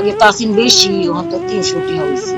আগে তো আসিন বেশি, এখন তো তিনশোটি হয়েছে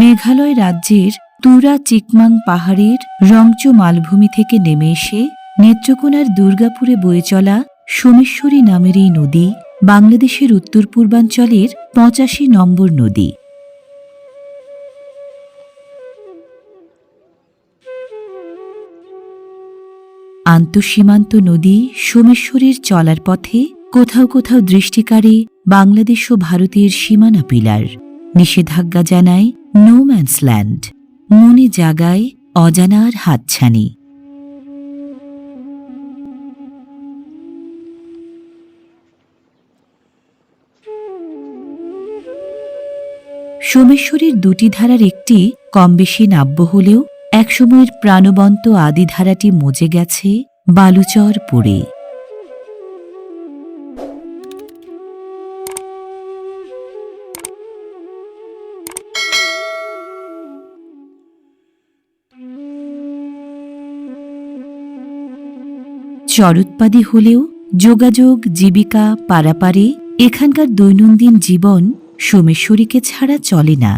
মেঘালয় রাজ্যের তুরা চিকমাং পাহাড়ের রংচো মালভূমি থেকে নেমে এসে নেত্রকোনার দুর্গাপুরে বয়ে চলা সোমেশ্বরী নামের এই নদী বাংলাদেশের উত্তর পূর্বাঞ্চলের পঁচাশি নম্বর নদী। আন্তঃসীমান্ত নদী সোমেশ্বরীর চলার পথে কোথাও কোথাও দৃষ্টিকারে বাংলাদেশ ও ভারতের সীমানা পিলার। নিষেধাজ্ঞা জানায় নো ম্যানস ল্যান্ড মনে জাগায় অজানার হাতছানি। সোমেশ্বরীর দুটি ধারার একটি কম বেশি নাব্য হলেও একসময়ের প্রাণবন্ত আদি ধারাটি মজে গেছে বালুচর পড়ে। চরুৎপাদী হলেও যোগাযোগ, জীবিকা, পারাপারে এখানকার দৈনন্দিন জীবন সোমেশ্বরীকে ছাড়া চলে না।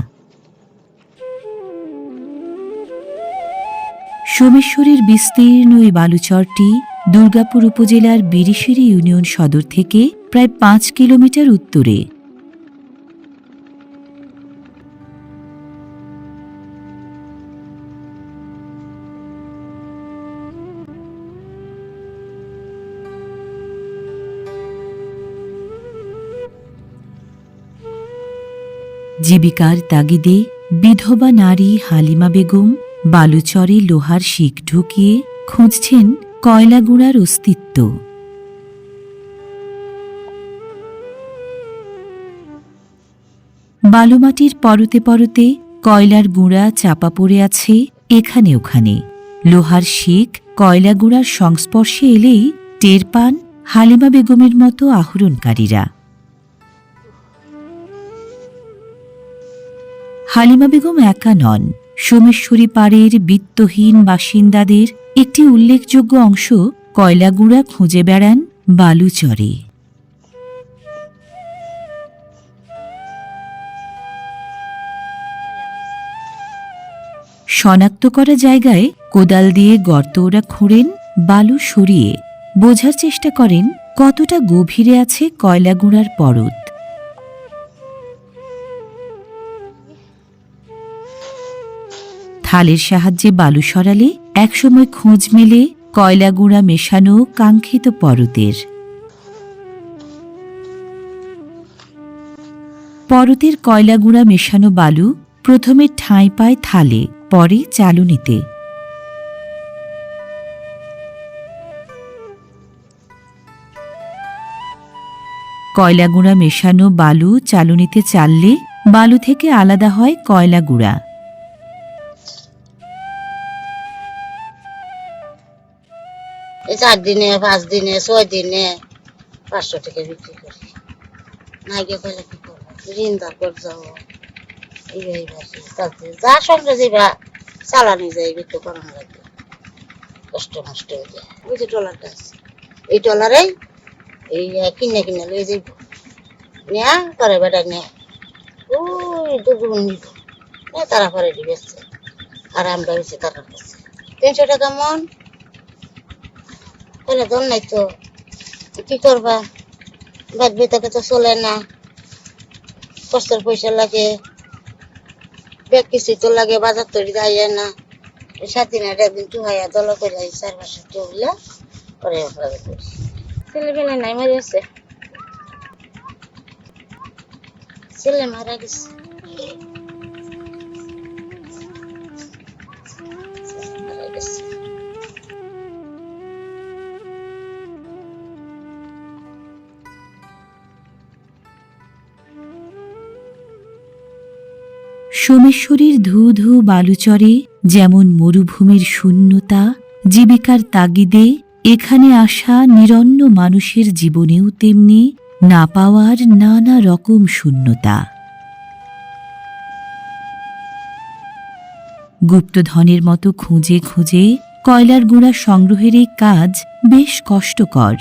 সোমেশ্বরীর বিস্তীর্ণ এই বালুচরটি দুর্গাপুর উপজেলার বিরিশিরি ইউনিয়ন সদর থেকে প্রায় পাঁচ কিলোমিটার উত্তরে। জীবিকার তাগিদে বিধবা নারী হালিমা বেগম বালুচরে লোহার শিক ঢুকিয়ে খুঁজছেন কয়লাগুড়ার অস্তিত্ব। বালুমাটির পরতে পরতে কয়লার গুঁড়া চাপা পড়ে আছে এখানে ওখানে। লোহার শিক কয়লা গুঁড়ার সংস্পর্শে এলেই টের পান হালিমা বেগমের মতো আহরণকারীরা। হালিমা বেগম একা নন। সোমেশ্বরী পাড়ের বিত্তহীন বাসিন্দাদের একটি উল্লেখযোগ্য অংশ কয়লাগুড়া খুঁজে বেড়ান বালুচরে। শনাক্ত করা জায়গায় কোদাল দিয়ে গর্ত ওরা খুঁড়েন বালু সরিয়ে। বোঝার চেষ্টা করেন, কতটা গভীরে আছে কয়লাগুড়ার পরত। থালের সাহায্যে বালু সরালে একসময় খোঁজ মেলে কয়লা গুঁড়া মেশানো কাঙ্ক্ষিত পরতের। পরতের কয়লা গুঁড়া মেশানো বালু প্রথমে ঠাঁই পায় থালে, পরে চালুনিতে। কয়লা গুঁড়া মেশানো বালু চালুনিতে চাললে বালু থেকে আলাদা হয় কয়লা এই চার দিনে, পাঁচ দিনে, ছয় দিনে পাঁচশো টাকা বিক্রি করি। না গিয়ে কইলে কি করব? ঋণ করে যাব। এইবার এইবার তাতে যা সঙ্গে যাইবা, চালানি যাই বিক্রি করানো লাগবে কষ্ট নষ্ট হয়ে যায়। ওই যে টলারটা আছে, এই টলারেই এই কিনে কিনে লয়ে যাইব। নেয়া করে বেটা নেয়া। ওই দুগুণ নিব। তারা করে দিবেছে আর আমরা হয়েছে তারা কাছে। তিনশো টাকা মন। করে দল নাই তো। কি করবা? বাদ বেতাকে তো চলে না। কষ্টের পয়সা লাগে। ব্যাগ কিছু তো লাগে, বাজার তৈরি দেয় না। ছেলে মারা গেছে। সোমেশ্বরীর ধু ধু বালুচরে যেমন মরুভূমির শূন্যতা, জীবিকার তাগিদে এখানে আসা নিরন্ন মানুষের জীবনেও তেমনি না পাওয়ার নানা রকম শূন্যতা। গুপ্তধনের মতো খুঁজে খুঁজে কয়লার গুঁড়া সংগ্রহের এই কাজ বেশ কষ্টকর।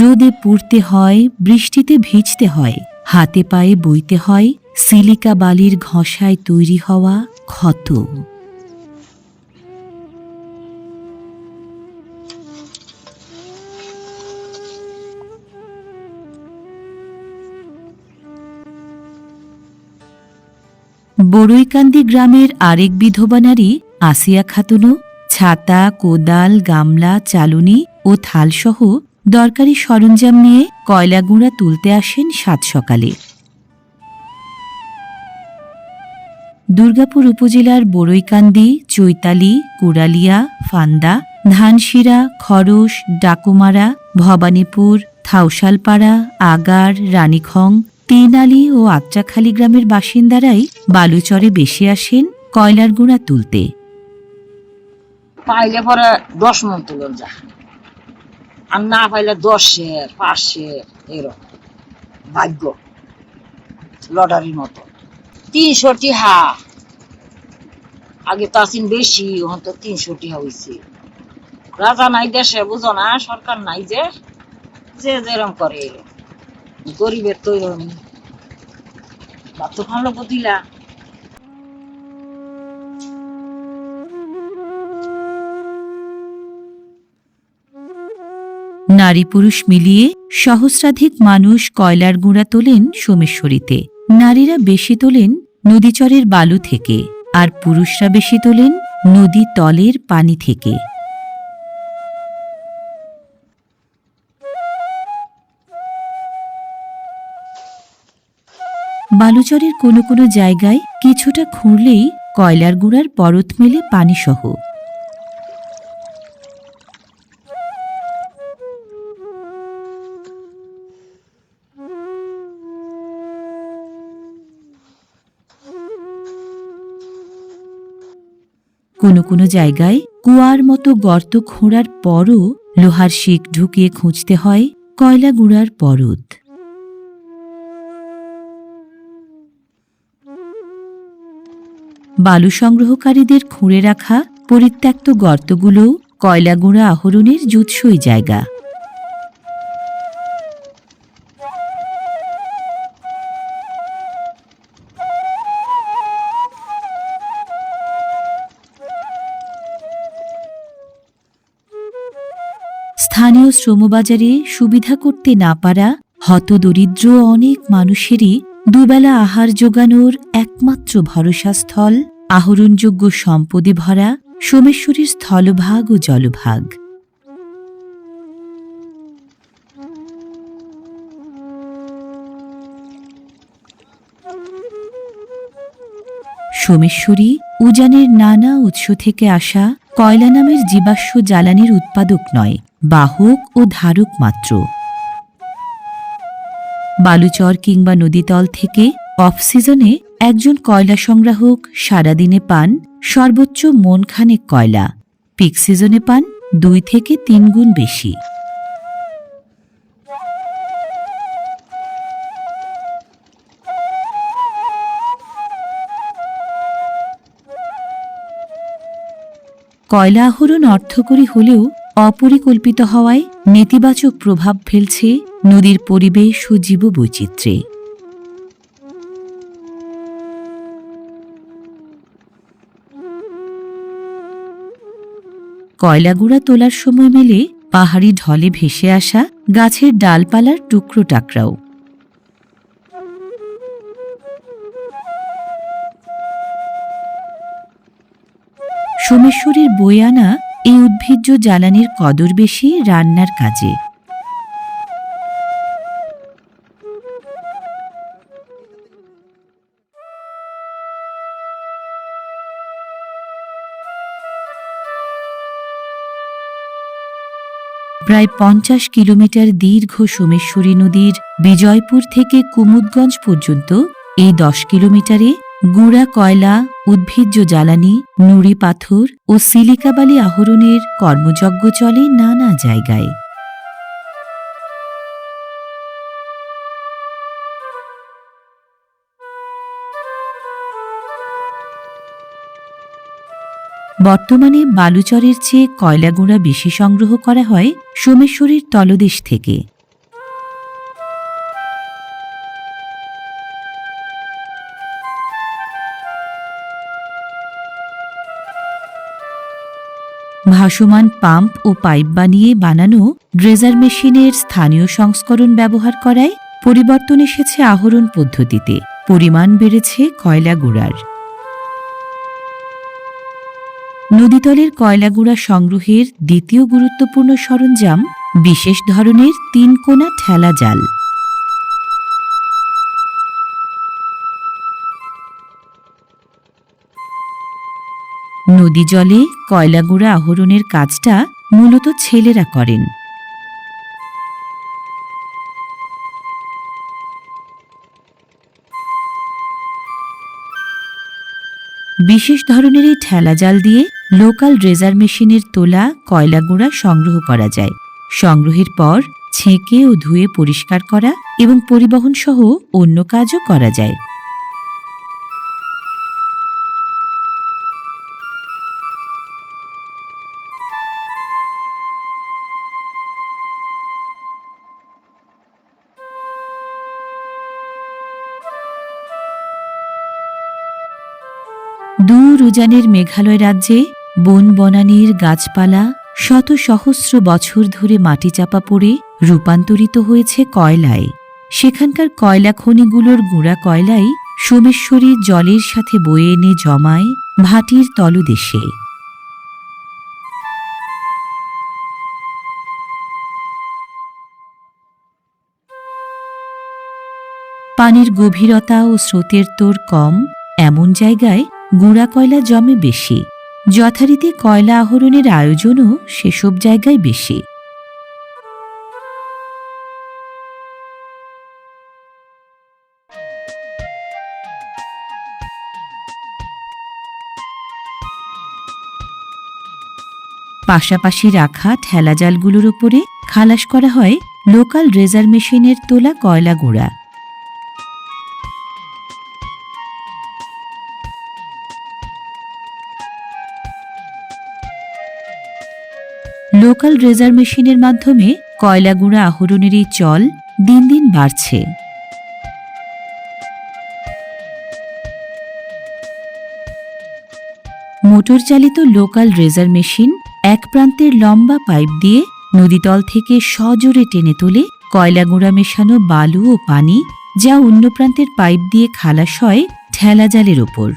রোদে পুড়তে হয়, বৃষ্টিতে ভিজতে হয়, হাতে পায়ে বইতে হয় সিলিকা বালির ঘষায় তৈরি হওয়া ক্ষত। বড়ইকান্দি গ্রামের আরেক বিধবা নারী, আসিয়া খাতুনও, ছাতা, কোদাল, গামলা, চালুনি ও থালসহ দরকারি সরঞ্জাম নিয়ে কয়লাগুঁড়া তুলতে আসেন সাত সকালে। দুর্গাপুর উপজেলার বড়ইকান্দি, চৈতালি, কুড়ালিয়া, ফান্দা, ধানশিরা খরস ডাকুমারা, ভবানীপুর থাউসালপাড়া আগার, রানীখং, তিনালি ও আত্রাখালী গ্রামের বাসিন্দারাই বালুচরে বেশি আসেন কয়লার গুঁড়া তুলতে। পাইলে পরে দশ মন যা। আর না পাইলে এরকম। ভাগ্য। লটারির মতো। তিনশো টিহা আগে বেশি, এখন তো হয়েছে রাজা নাই দেশে, বুঝো না, সরকার নাই যে যে যেরম করে। গরিবের খাওয়ানো দিলা নারী পুরুষ মিলিয়ে সহস্রাধিক মানুষ কয়লার গুঁড়া তোলেন সোমেশ্বরীতে। নারীরা বেশি তোলেন নদীচরের বালু থেকে, আর পুরুষরা বেশি তোলেন নদী তলের পানি থেকে। বালুচরের কোনো কোনো জায়গায় কিছুটা খুঁড়লেই কয়লার গুঁড়ার পরত মেলে পানিসহ। কোনো কোনো জায়গায় কুয়ার মতো গর্ত খোঁড়ার পরও লোহার শিক ঢুকিয়ে খুঁজতে হয় কয়লা গুঁড়ার পরত। বালু সংগ্রহকারীদের খুঁড়ে রাখা পরিত্যক্ত গর্তগুলোও কয়লা গুঁড়া আহরণের জুৎসই জায়গা। শ্রমবাজারে সুবিধা করতে না পারা হতদরিদ্র অনেক মানুষেরই দুবেলা আহার জোগানোর একমাত্র ভরসাস্থল, আহরণযোগ্য সম্পদে ভরা সোমেশ্বরীর স্থলভাগ ও জলভাগ। সোমেশ্বরী উজানের নানা উৎস থেকে আসা কয়লা নামের জীবাশ্ম জ্বালানির উৎপাদক নয় বাহক ও ধারক মাত্র। বালুচর কিংবা নদীতল থেকে অফ সিজনে একজন কয়লা সংগ্রাহক সারাদিনে পান সর্বোচ্চ মনখানেক কয়লা। পিক সিজনে পান দুই থেকে তিন গুণ বেশি। কয়লা আহরণ অর্থকরী হলেও অপরিকল্পিত হওয়ায় নেতিবাচক প্রভাব ফেলছে নদীর পরিবেশ ও জীববৈচিত্র্যে। কয়লাগুড়া তোলার সময় মেলে পাহাড়ি ঢলে ভেসে আসা গাছের ডালপালার টুকরো টাকরাও। সোমেশ্বরীর বই আনা এই উদ্ভিজ্জ জ্বালানির কদর বেশি রান্নার কাজে। প্রায় পঞ্চাশ কিলোমিটার দীর্ঘ সোমেশ্বরী নদীর বিজয়পুর থেকে কুমুদগঞ্জ পর্যন্ত এই দশ কিলোমিটারে গুড়া কয়লা, উদ্ভিজ্জ জ্বালানি, নুড়ি পাথর ও সিলিকাবালি আহরণের কর্মযজ্ঞ চলে নানা জায়গায়। বর্তমানে বালুচরের চেয়ে কয়লা গুঁড়া বেশি সংগ্রহ করা হয় সোমেশ্বরীর তলদেশ থেকে। ভাসমান পাম্প ও পাইপ বানিয়ে বানানো ড্রেজার মেশিনের স্থানীয় সংস্করণ ব্যবহার করায় পরিবর্তন এসেছে আহরণ পদ্ধতিতে। পরিমাণ বেড়েছে কয়লা গুঁড়ার। নদীতলের কয়লাগুড়া সংগ্রহের দ্বিতীয় গুরুত্বপূর্ণ সরঞ্জাম বিশেষ ধরনের তিন কোনা ঠেলা জাল। নদী জলে কয়লাগুড়া আহরণের কাজটা মূলত ছেলেরা করেন। বিশেষ ধরনের এই ঠেলা জাল দিয়ে লোকাল ড্রেজার মেশিনের তোলা কয়লাগুড়া সংগ্রহ করা যায়। সংগ্রহের পর ছেঁকে ও ধুয়ে পরিষ্কার করা এবং পরিবহন সহ অন্য কাজও করা যায়। দূর উজানের মেঘালয় রাজ্যে বন বনানীর গাছপালা শত সহস্র বছর ধরে মাটি চাপা পড়ে রূপান্তরিত হয়েছে কয়লায়। সেখানকার কয়লা খনিগুলোর গুঁড়া কয়লাই সোমেশ্বরী জলের সাথে বয়ে এনে জমায় ভাটির তলদেশে। পানির গভীরতা ও স্রোতের তোর কম, এমন জায়গায় গুঁড়া কয়লা জমে বেশি। যথারীতি কয়লা আহরণের আয়োজনও সেসব জায়গায় বেশি। পাশাপাশি রাখা ঠেলাজালগুলোর উপরে খালাস করা হয় লোকাল রেজার মেশিনের তোলা কয়লা গুঁড়া। লোকাল রেজার মেশিনের মাধ্যমে কয়লা গুঁড়া আহরণের এই চল দিন দিন বাড়ছে। মোটর চালিত লোকাল রেজার মেশিন এক প্রান্তের লম্বা পাইপ দিয়ে নদীতল থেকে সজোরে টেনে তোলে কয়লা গুঁড়া মেশানো বালু ও পানি, যা অন্য প্রান্তের পাইপ দিয়ে খালাস হয় ঠেলা জালের ওপর।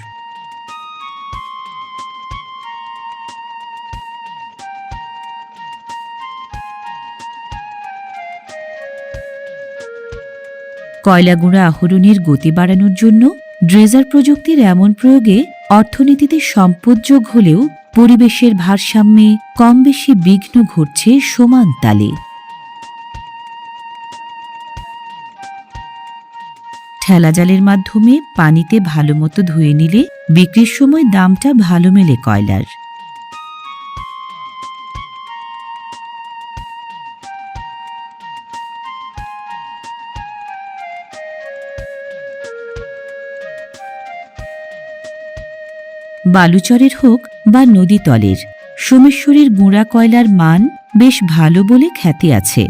কয়লা গুঁড়া আহরণের গতি বাড়ানোর জন্য ড্রেজার প্রযুক্তির এমন প্রয়োগে অর্থনীতিতে সম্পদযোগ হলেও পরিবেশের ভারসাম্যে কম বেশি বিঘ্ন ঘটছে সমান তালে। ঠেলাজালের মাধ্যমে পানিতে ভালোমতো ধুয়ে নিলে বিক্রির সময় দামটা ভালো মেলে কয়লার। বালুচরের হোক বা নদীতলের সোমেশ্বরীর গুঁড়া কয়লার মান বেশ ভালো বলে খ্যাতি আছে।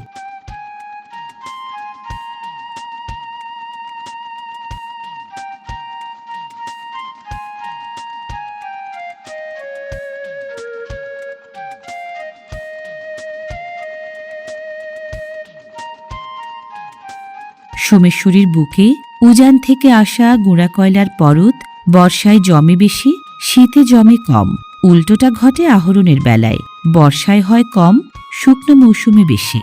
সোমেশ্বরীর বুকে উজান থেকে আসা গুঁড়া কয়লার পরত বর্ষায় জমে বেশি শীতে জমে কম, উল্টোটা ঘটে আহরণের বেলায়, বর্ষায় হয় কম, শুকনো মৌসুমে বেশি।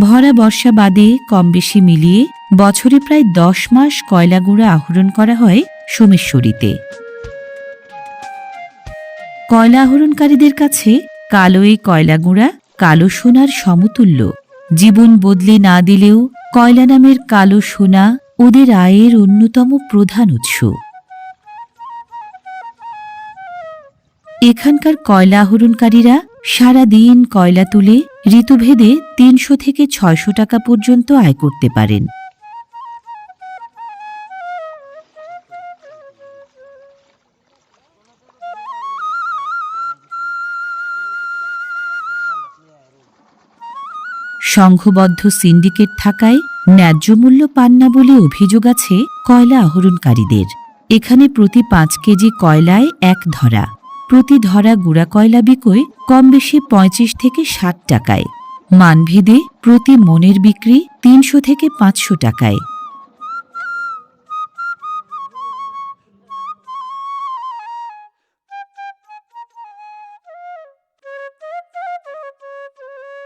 ভরা বর্ষা বাদে কম বেশি মিলিয়ে বছরে প্রায় দশ মাস কয়লা গুঁড়া আহরণ করা হয় সোমেশ্বরীতে। কয়লা আহরণকারীদের কাছে কালো এই কয়লা গুঁড়া, কালো সোনার সমতুল্য। জীবন বদলে না দিলেও কয়লা নামের কালো সোনা ওদের আয়ের অন্যতম প্রধান উৎস। এখানকার কয়লা আহরণকারীরা সারা দিন কয়লা তুলে ঋতুভেদে তিনশো থেকে ছয়শো টাকা পর্যন্ত আয় করতে পারেন। সংঘবদ্ধ সিন্ডিকেট থাকায় ন্যায্য মূল্য পান না বলে অভিযোগ আছে কয়লা আহরণকারীদের। এখানে প্রতি পাঁচ কেজি কয়লায় এক ধরা। প্রতি ধরা গুড়া কয়লা বিকোয় কম বেশি পঁয়ত্রিশ থেকে ষাট টাকায়। মানভেদে প্রতি মনের বিক্রি তিনশো থেকে পাঁচশো টাকায়।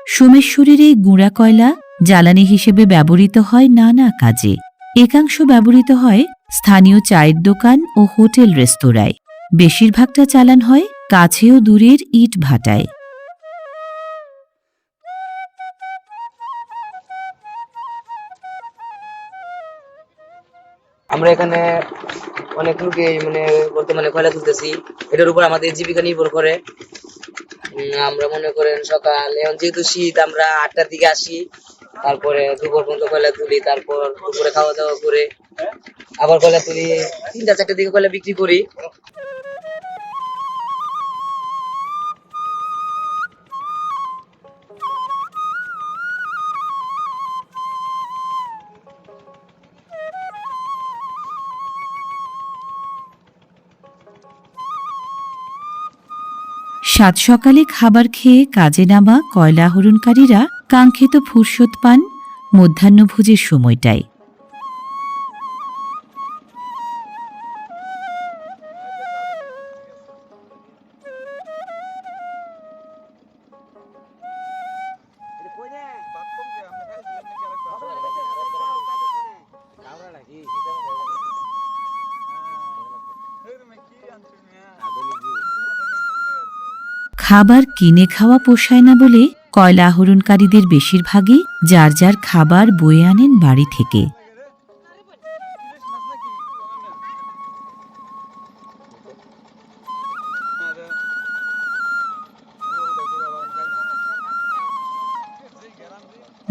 সোমেশ্বরীর এই গুঁড়া কয়লা জ্বালানি হিসেবে ব্যবহৃত হয় নানা কাজে। একাংশ ব্যবহৃত হয় স্থানীয় চায়ের দোকান ও হোটেল রেস্তোরাঁয়। বেশিরভাগটা চালান হয় কাছে ও দূরের ইট ভাটায়। আমরা এখানে অনেক লোকে মানে বর্তমানে কয়লা তুলতেছি। এটার উপর আমাদের জীবিকা নির্ভর করে। আমরা মনে করেন সকাল, এখন যেহেতু শীত, আমরা আটটার দিকে আসি। তারপরে দুপুর পর্যন্ত কয়লা তুলি, তারপর দুপুরে খাওয়া দাওয়া করে, আবার কয়লা তুলি, তিনটা চারটে দিকে কয়লা বিক্রি করি। সাত সকালে খাবার খেয়ে কাজে নামা কয়লা আহরণকারীরা কাঙ্ক্ষিত ফুরসত পান মধ্যাহ্নভোজের সময়টায়। খাবার কিনে খাওয়া পোষায় না বলে কয়লা আহরণকারীদের বেশিরভাগই যার যার খাবার বয়ে আনেন বাড়ি থেকে।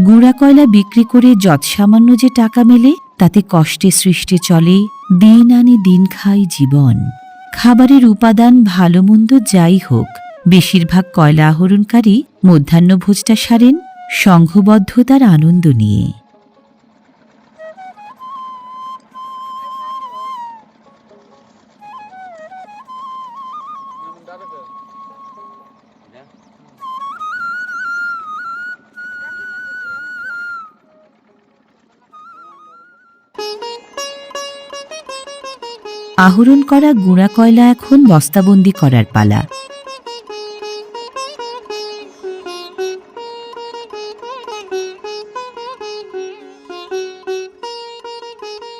গুঁড়া কয়লা বিক্রি করে যৎসামান্য যে টাকা মেলে, তাতে কষ্টে সৃষ্টে চলে দিন আনি দিন খাই জীবন। খাবারের উপাদান ভালো মন্দ যাই হোক বেশিরভাগ কয়লা আহরণকারী মধ্যাহ্নভোজটা সারেন সংঘবদ্ধতার আনন্দ নিয়ে। আহরণ করা গুঁড়া কয়লা এখন বস্তাবন্দি করার পালা।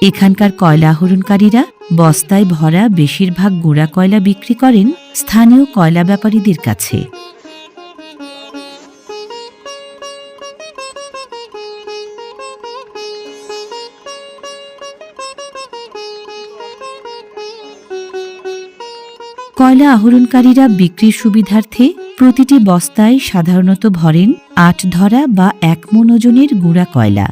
এখানকার কয়লা আহরণকারীরা বস্তায় ভরা বেশিরভাগ গোড়া কয়লা বিক্রি করেন স্থানীয় কয়লা ব্যাপারীদের কাছে। কয়লা আহরণকারীরা বিক্রির সুবিধার্থে প্রতিটি বস্তায় সাধারণত ভরেন আট ধরা বা এক মন ওজনের গুঁড়া কয়লা।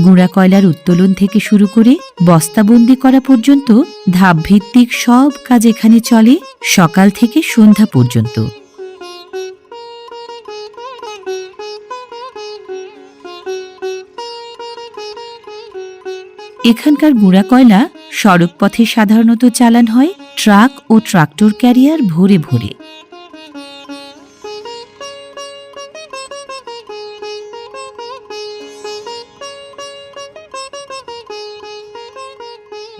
গুঁড়া কয়লার উত্তোলন থেকে শুরু করে বস্তাবন্দি করা পর্যন্ত ধাপভিত্তিক সব কাজ এখানে চলে সকাল থেকে সন্ধ্যা পর্যন্ত। এখানকার গুঁড়া কয়লা সড়ক পথে সাধারণত চালান হয় ট্রাক ও ট্রাক্টর ক্যারিয়ার ভরে ভরে।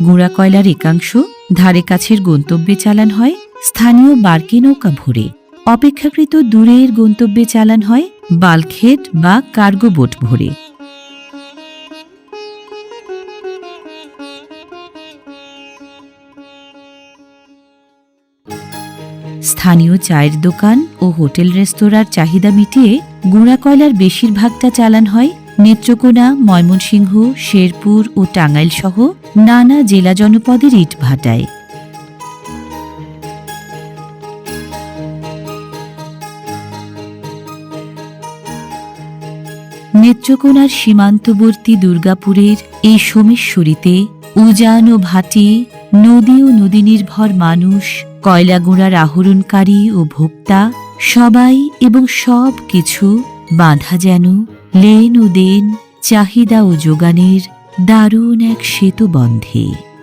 গুঁড়া কয়লার একাংশ ধারে কাছের গন্তব্যে চালান হয়, স্থানীয় বার্কি নৌকা ভরে। অপেক্ষাকৃত দূরের গন্তব্যে চালান হয় বালখেট বা কার্গো বোট ভরে। স্থানীয় চায়ের দোকান ও হোটেল রেস্তোরাঁর চাহিদা মিটিয়ে গুঁড়া কয়লার বেশিরভাগটা চালান হয় নেত্রকোনা, ময়মনসিংহ, শেরপুর ও টাঙ্গাইল সহ নানা জেলা জনপদের ইট ভাটায়। নেত্রকোনার সীমান্তবর্তী দুর্গাপুরের এই সোমেশ্বরীতে উজান ও ভাটি, নদী ও নদী নির্ভর মানুষ কয়লা গুঁড়ার আহরণকারী ও ভোক্তা, সবাই এবং সব কিছু বাঁধা যেন লেন ও দেন, চাহিদা ও যোগানের দারুণ এক সেতু বন্ধে।